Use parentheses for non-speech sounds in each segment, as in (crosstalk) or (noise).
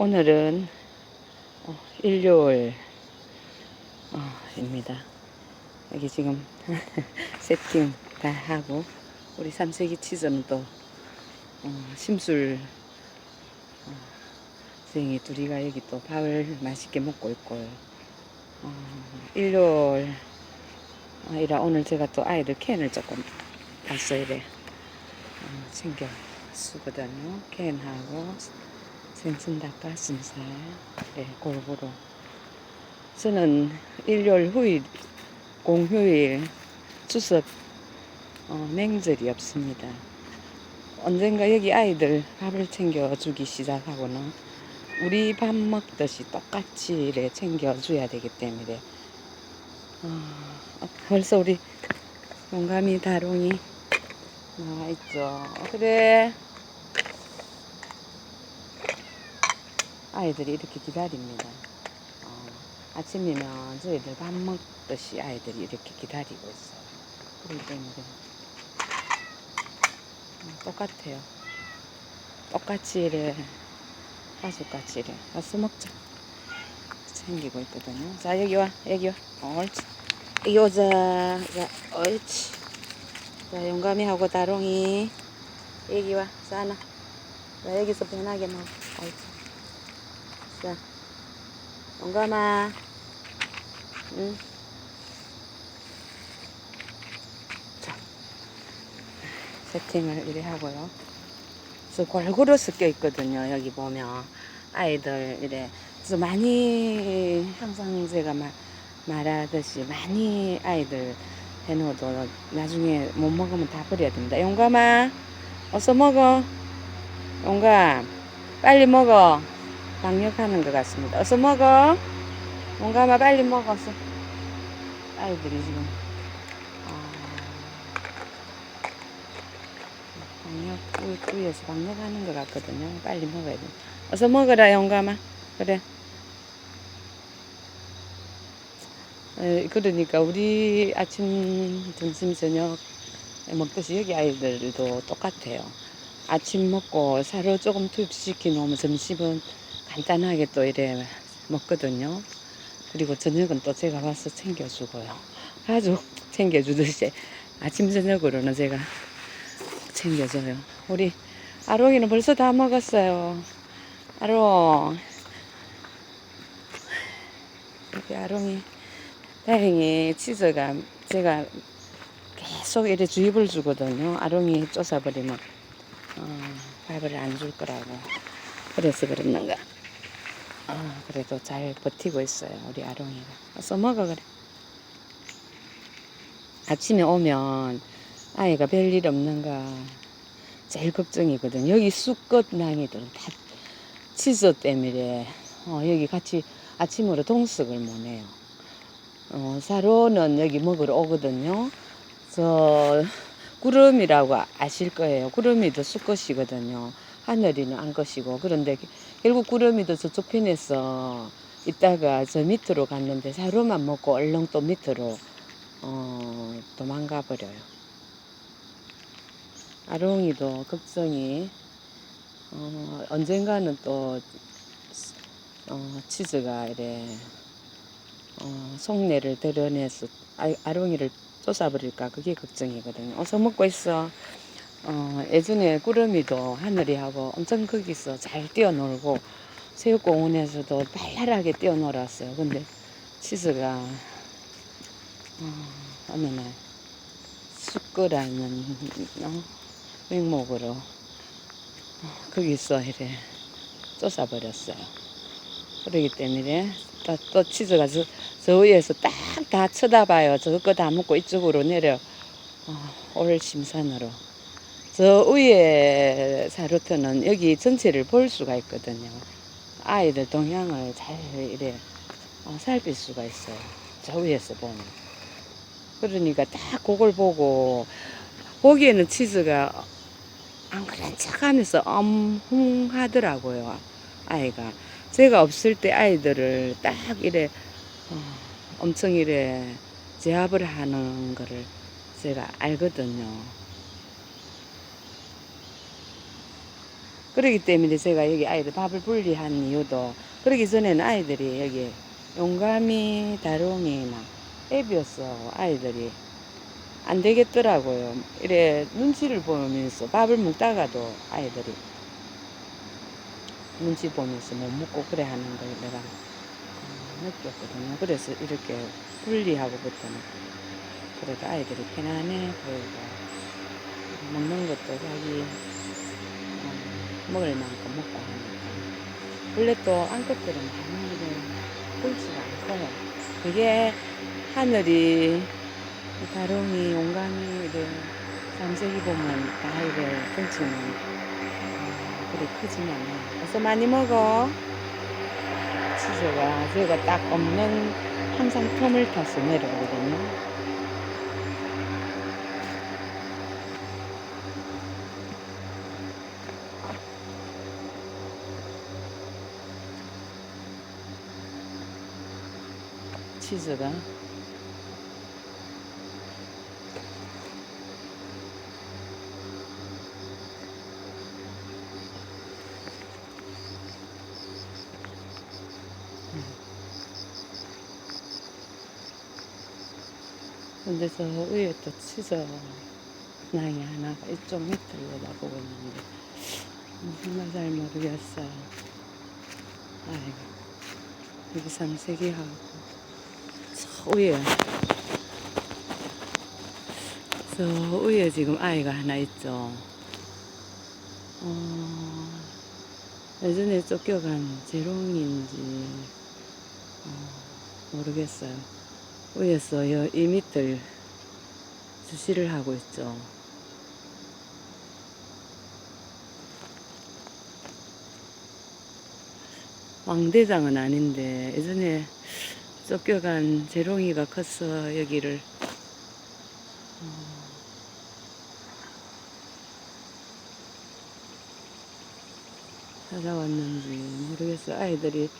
오늘은 어, 일요일 어, 입니다. 여기 지금 (laughs) 세팅 다 하고 우리 삼세기 치즈는 또 어, 심술 어, 생이 둘이가 여기 또 밥을 맛있게 먹고 있고요. 어, 일요일 아이라 오늘 제가 또 아이들 캔을 조금 봤어 이래 어, 챙겨 쓰거든요. 캔하고 생선 닭가슴살 네, 골고루 저는 일요일 후일 공휴일 추석 어, 맹절이 없습니다. 언젠가 여기 아이들 밥을 챙겨주기 시작하고는 우리 밥 먹듯이 똑같이 이래 챙겨줘야 되기 때문에 어, 벌써 우리 용감이 다롱이 나와 있죠. 그래. 아이들이 이렇게 기다립니다. 어, 아침이면 저희들 밥 먹듯이 아이들이 이렇게 기다리고 있어요. 음, 똑같아요. 똑같이 이래 가족같이 이래 와서 먹자. 챙기고 있거든요. 자 여기 와 여기 와. 옳지. 여기 오자. 자 옳지. 자 용감이 하고 다롱이 여기 와. 자나. 자 여기서 편하게 먹어. 옳지. 자, 용감아. 응. 자, 세팅을 이리 하고요. 그래서 골고루 섞여 있거든요. 여기 보면 아이들 이래. 그래서 많이 항상 제가 말, 말하듯이 많이 아이들 해놓어도 나중에 못 먹으면 다 버려야 됩니다. 용감아, 어서 먹어. 용감, 빨리 먹어. 강력하는 것 같습니다. 어서 먹어. 용감아 빨리 먹어서. 아이들이 지금 아, 강력 위에서 강력하는 것 같거든요. 빨리 먹어야 돼. 어서 먹어라 용감아. 그래. 에, 그러니까 우리 아침, 점심, 저녁 먹듯이 여기 아이들도 똑같아요. 아침 먹고 사료 조금 투입시켜 놓으면 점심은 간단하게 또 이래 먹거든요. 그리고 저녁은 또 제가 와서 챙겨주고요. 가족 챙겨주듯이 아침 저녁으로는 제가 챙겨줘요. 우리 아롱이는 벌써 다 먹었어요. 아롱. 우리 아롱이 다행히 치즈가 제가 계속 이래 주입을 주거든요. 아롱이 쫓아버리면 어, 밥을 안 줄 거라고. 그래서 그랬는가. 아, 그래도 잘 버티고 있어요. 우리 아롱이가. 어서 먹어, 그래. 아침에 오면 아이가 별일 없는가 제일 걱정이거든. 여기 수컷 낭이들은 다 치즈 때문에 어, 여기 같이 아침으로 동석을 못 해요. 어, 사로는 여기 먹으러 오거든요. 저 구름이라고 아실 거예요. 구름이도 수컷이거든요. 하늘이는 안 것이고 그런데 결국 구름이도 저쪽 편에서 있다가 저 밑으로 갔는데 사료만 먹고 얼렁 또 밑으로 어, 도망가 버려요. 아롱이도 걱정이 어, 언젠가는 또 어, 치즈가 이래 어, 속내를 드러내서 아, 아롱이를 쫓아버릴까 그게 걱정이거든요. 어서 먹고 있어. 어, 예전에 꾸러미도 하늘이하고 엄청 거기서 잘 뛰어놀고 새우공원에서도 발랄하게 뛰어놀았어요. 근데 치즈가 어, 어느 날 수끄라는 어, 맹목으로 어, 거기서 이래 쫓아버렸어요. 그러기 때문에 또, 또 치즈가 저, 저 위에서 딱 다 쳐다봐요. 저거 다 먹고 이쪽으로 내려 어, 올 심산으로. 저 위에 사루트는 여기 전체를 볼 수가 있거든요. 아이들 동향을 잘 이래 어, 살필 수가 있어요. 저 위에서 보면. 그러니까 딱 그걸 보고 보기에는 치즈가 안 그런 척 하면서 엄흥하더라고요. 아이가. 제가 없을 때 아이들을 딱 이래 어, 엄청 이래 제압을 하는 거를 제가 알거든요. 그러기 때문에 제가 여기 아이들 밥을 분리한 이유도 그러기 전에는 아이들이 여기 용감이 다롱이 막 애비었어. 아이들이. 안 되겠더라고요. 이래 눈치를 보면서 밥을 먹다가도 아이들이 눈치 보면서 못 먹고 그래 하는 걸 내가 어, 느꼈거든요. 그래서 이렇게 분리하고부터는 그래도 아이들이 편안해 보이고 먹는 것도 자기 어, 먹을 만큼 먹고 하니까 원래 또 암컷들은 하늘을 끓지가 않고요. 그게 하늘이 다롱이 용감이 이래 삼색이 보면 다 이래 덩치는 어, 그래 크지만 어서 많이 먹어. 치즈가 제가 딱 없는 항상 텀을 타서 내려오거든요 치즈가 근데 저 위에 또 치즈 나이 하나가 이쪽 밑을 내다보고 있는데 정말 잘 모르겠어요. 아이고 여기 삼색이하고 저 위에 저 위에 지금 아이가 하나 있죠. 어, 예전에 쫓겨간 재롱인지 어, 모르겠어요. 위에서 여- 이 밑을 주시를 하고 있죠. 왕대장은 아닌데 예전에 쫓겨간 재롱이가 커서 여기를 어, 찾아왔는지 모르겠어요. 아이들이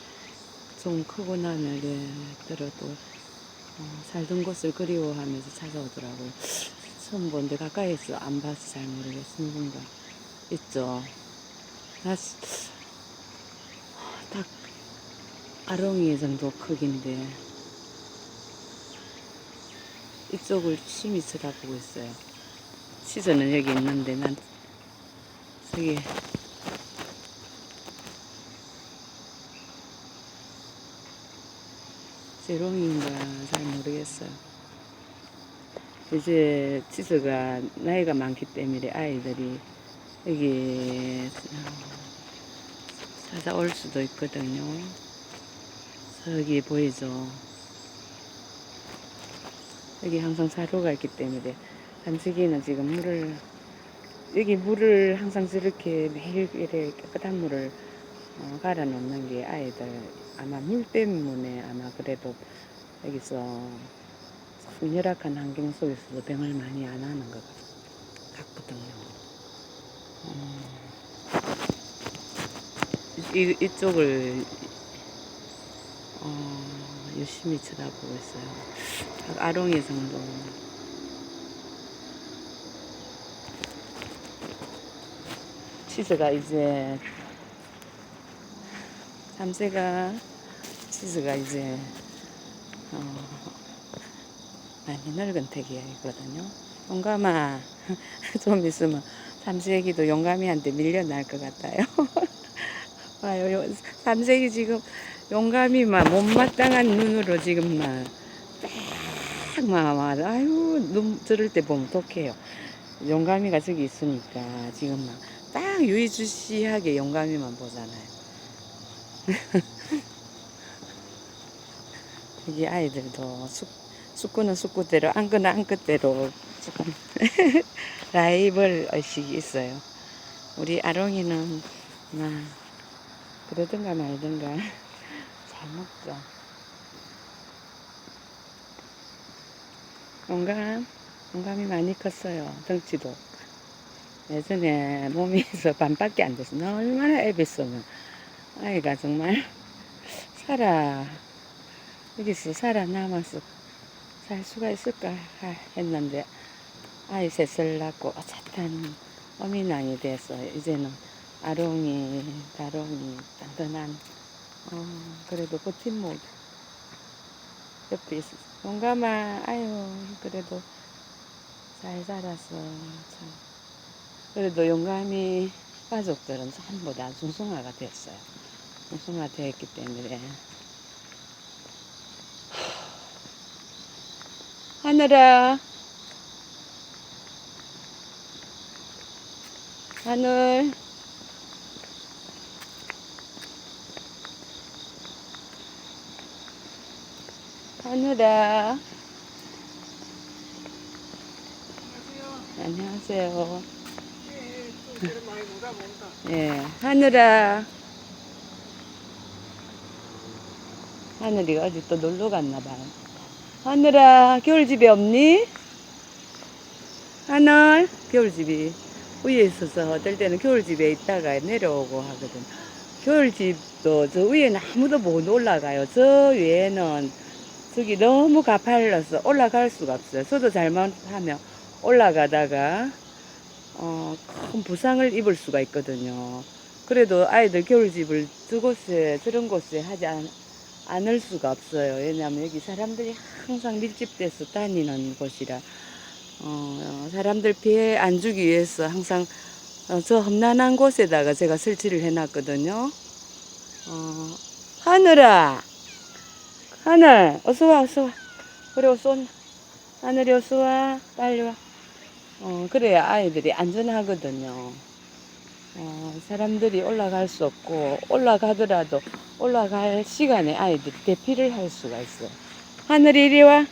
좀 크고 나면 예, 들어도 어, 살던 곳을 그리워하면서 찾아오더라고요. 처음 본데 가까이서 안 봐서 잘 모르겠는 뭔가 있죠. 나, 딱 아롱이 정도 크기인데 이쪽을 침이 쳐다보고 있어요. 시저는 여기 있는데 난 저기 제롱인가 잘 모르겠어요. 이제 치즈가 나이가 많기 때문에 아이들이 여기 찾아올 수도 있거든요. 저기 보이죠? 여기 항상 사료가 있기 때문에 단지기는 지금 물을 여기 물을 항상 저렇게 매일 이렇게 깨끗한 물을 어, 갈아 놓는 게 아이들 아마 물 때문에 아마 그래도 여기서 참 열악한 환경 속에서도 병을 많이 안 하는 것 같- 같거든요. 음, 이, 이쪽을 어, 열심히 쳐다보고 있어요. 아롱이 정도. 치즈가 이제 삼세가 치즈가 이제 어, 많이 늙은 태기이거든요. 용감아 (laughs) 좀 있으면 삼세기도 용감이한테 밀려날 것 같아요. (laughs) 봐요, 요- 삼세기 지금 용감이만 못마땅한 눈으로 지금 막딱막 막, 아유 눈 저럴 때 보면 독해요. 용감이가 저기 있으니까 지금 막 딱 유의주시하게 용감이만 보잖아요. (laughs) 여기 아이들도 숙, 숙구는 숙구대로 안거는 안거대로 조금 (laughs) 라이벌 의식이 있어요. 우리 아롱이는 막 그러든가 말든가 잘 먹죠. 용감, 용감이 많이 컸어요. 덩치도. 예전에 몸에서 (laughs) 반밖에 안 됐어. 나 얼마나 애비었으면 아이가 정말 (laughs) 살아 여기서 살아남아서 살 수가 있을까 하- 했는데 아이 셋을 낳고 어차탄 어미낭이 돼서 이제는 아롱이, 다롱이, 단단한, 어, 그래도 버팀목. 옆에 있어. 용감아, 아유, 그래도 잘 자랐어. 참. 그래도 용감이 가족들은 전부 다 중성화가 됐어요. 중성화 됐기 때문에. 하늘아. 하늘. 하늘아. 안녕하세요. 예, 하늘아. 하늘이가 어디 또 놀러 갔나 봐요. 하늘아, 겨울집에 없니? 하늘, 겨울집이 위에 있어서 어떨 때는 겨울집에 있다가 내려오고 하거든. 겨울집도 저 위에는 아무도 못 올라가요. 저 위에는 저기 너무 가팔라서 올라갈 수가 없어요. 저도 잘못하면 올라가다가 어, 큰 부상을 입을 수가 있거든요. 그래도 아이들 겨울집을 저곳에 저런 곳에 하지 않, 않을 수가 없어요. 왜냐하면 여기 사람들이 항상 밀집돼서 다니는 곳이라 어, 사람들 피해 안 주기 위해서 항상 어, 저 험난한 곳에다가 제가 설치를 해놨거든요. 어, 하늘아, 하늘, 어서 와, 어서 와. 그래, 어서 온. 하늘이 어서 와, 빨리 와. 어, 그래야 아이들이 안전하거든요. 어, 사람들이 올라갈 수 없고, 올라가더라도 올라갈 시간에 아이들이 대피를 할 수가 있어요. 하늘이 이리 와.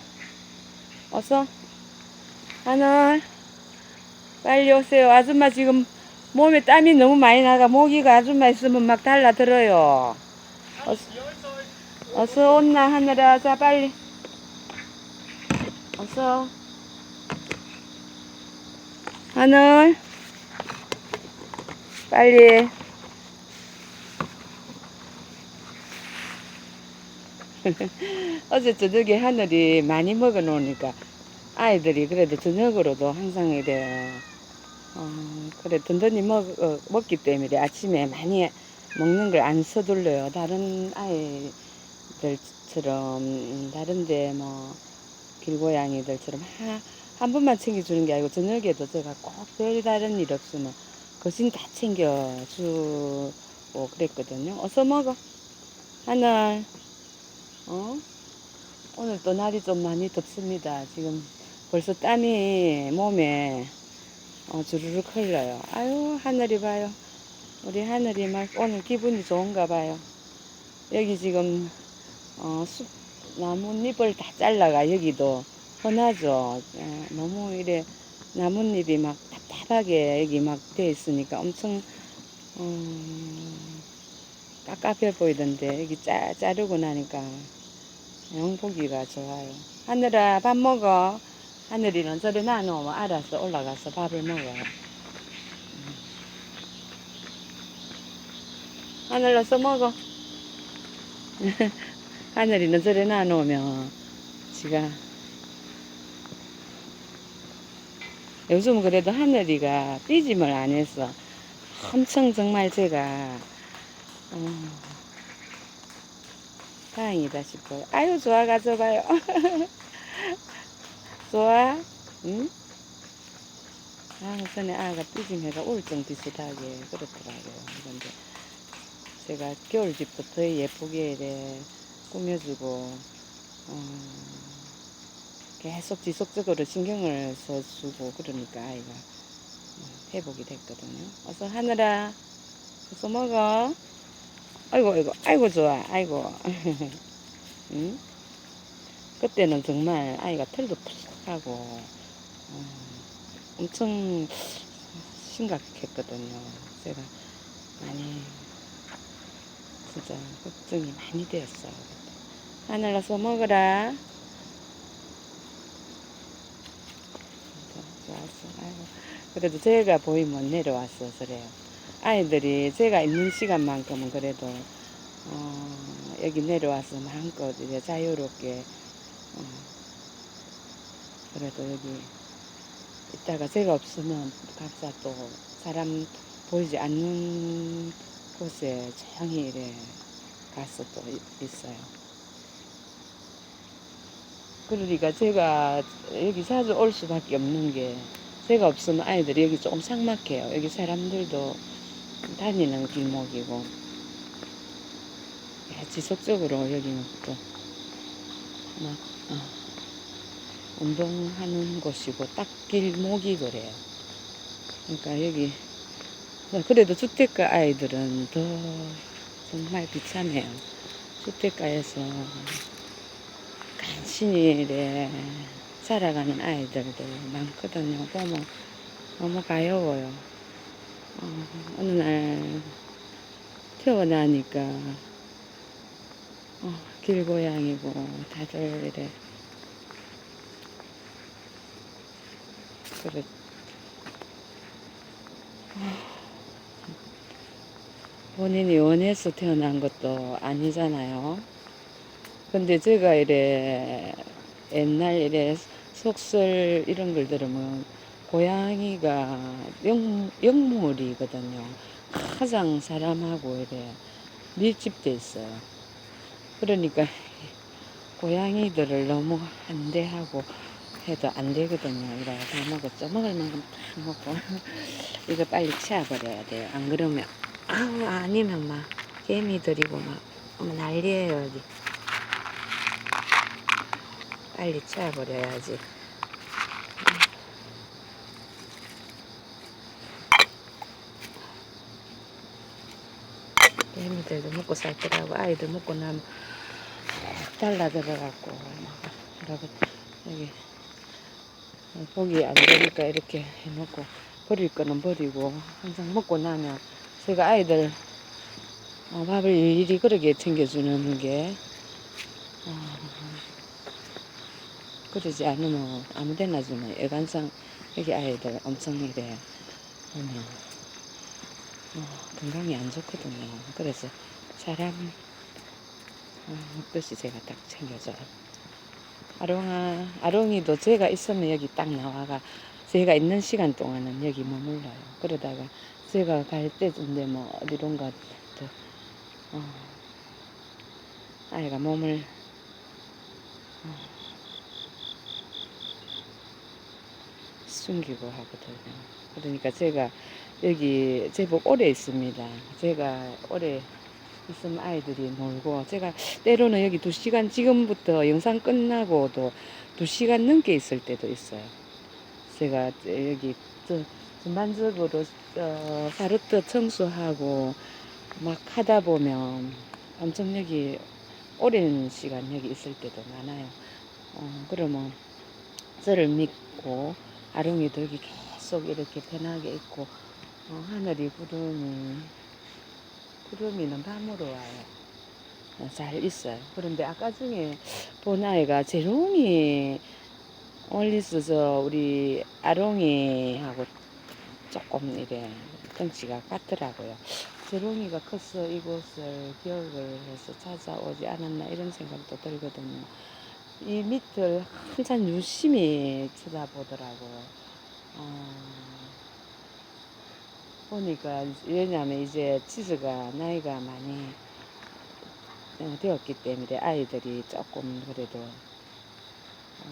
어서. 하늘. 빨리 오세요. 아줌마 지금 몸에 땀이 너무 많이 나가 모기가 아줌마 있으면 막 달라들어요. 어서, 어서 온나 하늘아. 자, 빨리. 어서. 하늘. 빨리. (laughs) 어제 저녁에 하늘이 많이 먹어 놓으니까 아이들이 그래도 저녁으로도 항상 이래 어, 그래 든든히 먹, 어, 먹기 때문에 아침에 많이 먹는 걸 안 서둘러요. 다른 아이 들처럼 음, 다른데 뭐 길고양이들처럼 하, 한 번만 챙겨주는 게 아니고 저녁에도 제가 꼭 별다른 일 없으면 거진 다 챙겨주고 그랬거든요. 어서 먹어. 하늘. 어? 오늘 또 날이 좀 많이 덥습니다. 지금 벌써 땀이 몸에 어, 주르륵 흘러요. 아유, 하늘이 봐요. 우리 하늘이 막 오늘 기분이 좋은가 봐요. 여기 지금, 어, 숲, 나뭇잎을 다 잘라가 여기도 흔하죠. 어, 너무 이래 나뭇잎이 막 답답하게 여기 막 돼 있으니까 엄청, 음, 깝깝해 보이던데 여기 짜, 자르고 나니까 영 보기가 좋아요. 하늘아, 밥 먹어. 하늘이는 저리 놔놓으면 알아서 올라가서 밥을 먹어요. 음. 하늘 어서 먹어. (laughs) 하늘이는 저리 놔놓으면 지가 요즘 그래도 하늘이가 삐짐을 안 해서 엄청 정말 제가 음, 다행이다 싶어요. 아유 좋아 가져가요. (laughs) 좋아? 응? 아, 전에 아가 삐짐해가 우울증 비슷하게 그렇더라고요. 그런데 제가 겨울집도 더 예쁘게 이래 꾸며주고, 어, 계속 지속적으로 신경을 써주고 그러니까 아이가 어, 회복이 됐거든요. 어서 하늘아, 어서 먹어. 아이고, 아이고, 아이고, 좋아. 아이고. (laughs) 응? 그때는 정말 아이가 털도 푸석하고 어, 엄청 심각했거든요. 제가 많이 진짜 걱정이 많이 되었어요. 하늘 어서 먹어라. 좋았어. 아이고. 그래도 제가 보이면 내려와서 그래요. 아이들이 제가 있는 시간만큼은 그래도 어, 여기 내려와서 마음껏 이제 자유롭게 어, 그래도 여기 있다가 제가 없으면 각자 또 사람 보이지 않는 곳에 조용히 이래 가서 또 이- 있어요. 그러니까 제가 여기 자주 올 수밖에 없는 게 제가 없으면 아이들이 여기 조금 삭막해요. 여기 사람들도 다니는 길목이고 야, 지속적으로 여기는 또 막, 어, 운동하는 곳이고 딱 길목이 그래요. 그러니까 여기 그래도 주택가 아이들은 더 정말 비참해요. 주택가에서 간신히 이래 살아가는 아이들도 많거든요. 보면 너무 가여워요. 어, 어느 날 태어나니까 어, 길고양이고 다들 이래 그래 본인이 원해서 태어난 것도 아니잖아요. 근데 제가 이래 옛날 이래 속설 이런 걸 들으면 고양이가 영, 영물이거든요. 가장 사람하고 이래 밀집돼 있어요. 그러니까 (laughs) 고양이들을 너무 한대하고 해도 안 되거든요. 이거 다 먹었죠. 먹을 만큼 다 먹고 (laughs) 이거 빨리 치워버려야 돼요. 안 그러면 아우 아니면 막 개미들이고 막 어머, 난리예요 여기. 빨리 치워버려야지. 개미들도 먹고 살더라고. 아이들 먹고 나면 달라들어갖고 막 이러고 여기 보기 안 되니까 이렇게 해놓고 버릴 거는 버리고 항상 먹고 나면 제가 아이들 어, 밥을 일일이 그렇게 챙겨주는 게 어, 그러지 않으면 아무데나 주면 애간상 여기 아이들 엄청 이래 하면 어, 건강이 안 좋거든요. 그래서 사람 어, 먹듯이 제가 딱 챙겨줘요. 아롱아, 아롱이도 제가 있으면 여기 딱 나와가 제가 있는 시간 동안은 여기 머물러요. 그러다가 제가 갈 때쯤 되면 어디론가 또, 어, 아이가 몸을 어, 숨기고 하거든요. 그러니까 제가 여기 제법 오래 있습니다. 제가 오래 있으면 아이들이 놀고 제가 때로는 여기 두 시간 지금부터 영상 끝나고도 두 시간 넘게 있을 때도 있어요. 제가 여기 저 전반적으로 어, 사르트 청소하고 막 하다 보면 엄청 여기 오랜 시간 여기 있을 때도 많아요. 어, 그러면 저를 믿고 아롱이도 여기 계속 이렇게 편하게 있고 어, 하늘이 구름이 구름이는 밤으로 와요. 어, 잘 있어요. 그런데 아까 중에 본 아이가 재롱이 올리스저 우리 아롱이하고 조금 이래 덩치가 같더라고요. 재롱이가 커서 이곳을 기억을 해서 찾아오지 않았나 이런 생각도 들거든요. 이 밑을 한참 유심히 쳐다보더라고요. 어, 보니까 왜냐하면 이제 치즈가 나이가 많이 어, 되었기 때문에 아이들이 조금 그래도 어,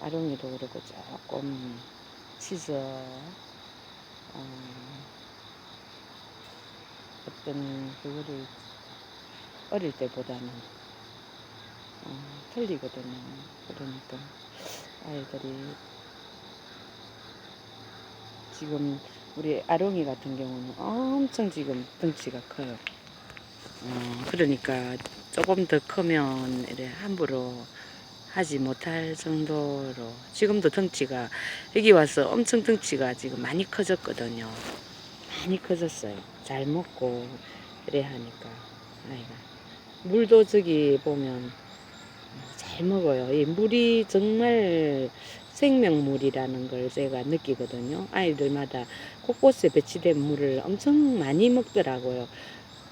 아롱이도 그렇고 조금 치즈 어, 어떤 그거를 어릴 때보다는 어, 틀리거든요. 그러니까 아이들이 지금 우리 아롱이 같은 경우는 엄청 지금 덩치가 커요. 어, 그러니까 조금 더 크면 이래 함부로 하지 못할 정도로 지금도 덩치가 여기 와서 엄청 덩치가 지금 많이 커졌거든요. 많이 커졌어요. 잘 먹고 그래 하니까 아이가 물도 저기 보면 잘 먹어요. 이 물이 정말 생명물이라는 걸 제가 느끼거든요. 아이들마다 곳곳에 배치된 물을 엄청 많이 먹더라고요.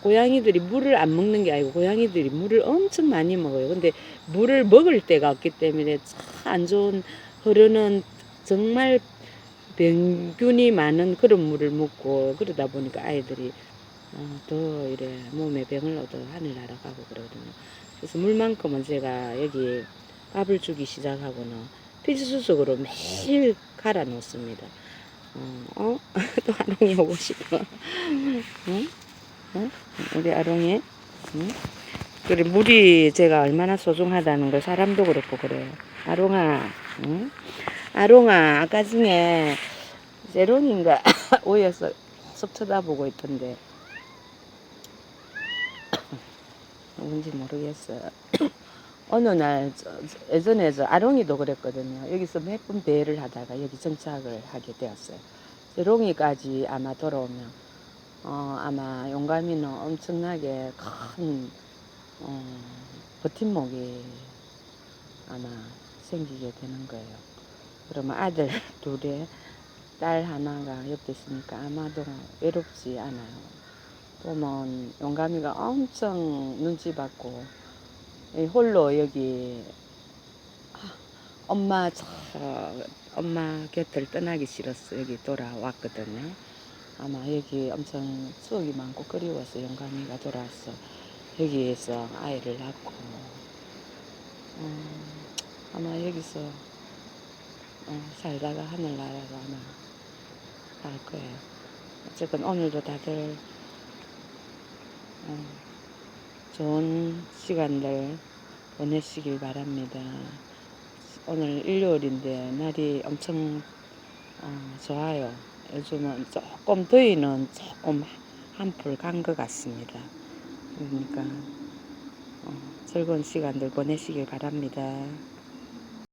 고양이들이 물을 안 먹는 게 아니고 고양이들이 물을 엄청 많이 먹어요. 근데 물을 먹을 때가 없기 때문에 참안 좋은 흐르는 정말 병균이 많은 그런 물을 먹고 그러다 보니까 아이들이 어, 더 이래 몸에 병을 얻어 하늘나라 가고 그러거든요. 그래서 물만큼은 제가 여기 밥을 주기 시작하고는 필수적으로 매일 갈아 놓습니다. 어, 어? (laughs) 또 아롱이 오고 싶어. 응? 응? 우리 아롱이? 응? 그래 물이 제가 얼마나 소중하다는 걸 사람도 그렇고 그래요. 아롱아, 응? 아롱아 아까 중에 제롱인가 (laughs) 오여서 계속 쳐다보고 있던데 (coughs) 누군지 모르겠어요. (coughs) 어느 날 저, 저- 예전에 저 아롱이도 그랬거든요. 여기서 몇번 배를 하다가 여기 정착을 하게 되었어요. 제롱이까지 아마 돌아오면 어, 아마 용감이는 엄청나게 큰 어, 버팀목이 아마 생기게 되는 거예요. 그러면 아들 (laughs) 둘에 딸 하나가 옆에 있으니까 아마도 외롭지 않아요. 보면 용감이가 엄청 눈치 받고 이 홀로 여기 아, 엄마 저 엄마 곁을 떠나기 싫었어 여기 돌아왔거든요. 아마 여기 엄청 추억이 많고 그리워서 영감이가 돌아왔어. 여기에서 아이를 낳고 음, 아마 여기서 어, 살다가 하늘나라로 아마 갈 거예요. 어쨌건 오늘도 다들 어, 좋은 시간들 보내시길 바랍니다. 오늘 일요일인데 날이 엄청 어, 좋아요. 요즘은 조금 더위는 조금 한풀 간 것 같습니다. 그러니까 어, 즐거운 시간들 보내시길 바랍니다.